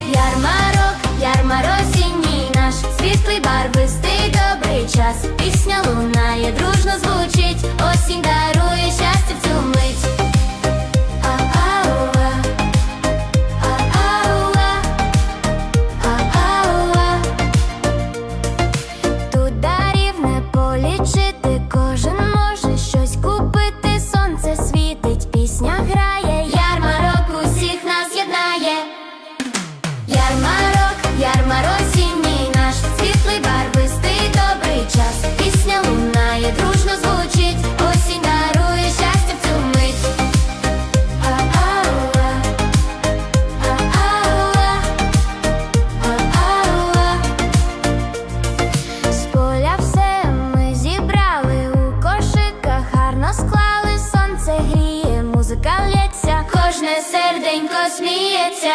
Ярмарок, ярмаросінній наш світлий барвистий добрий час. Серденько сміється.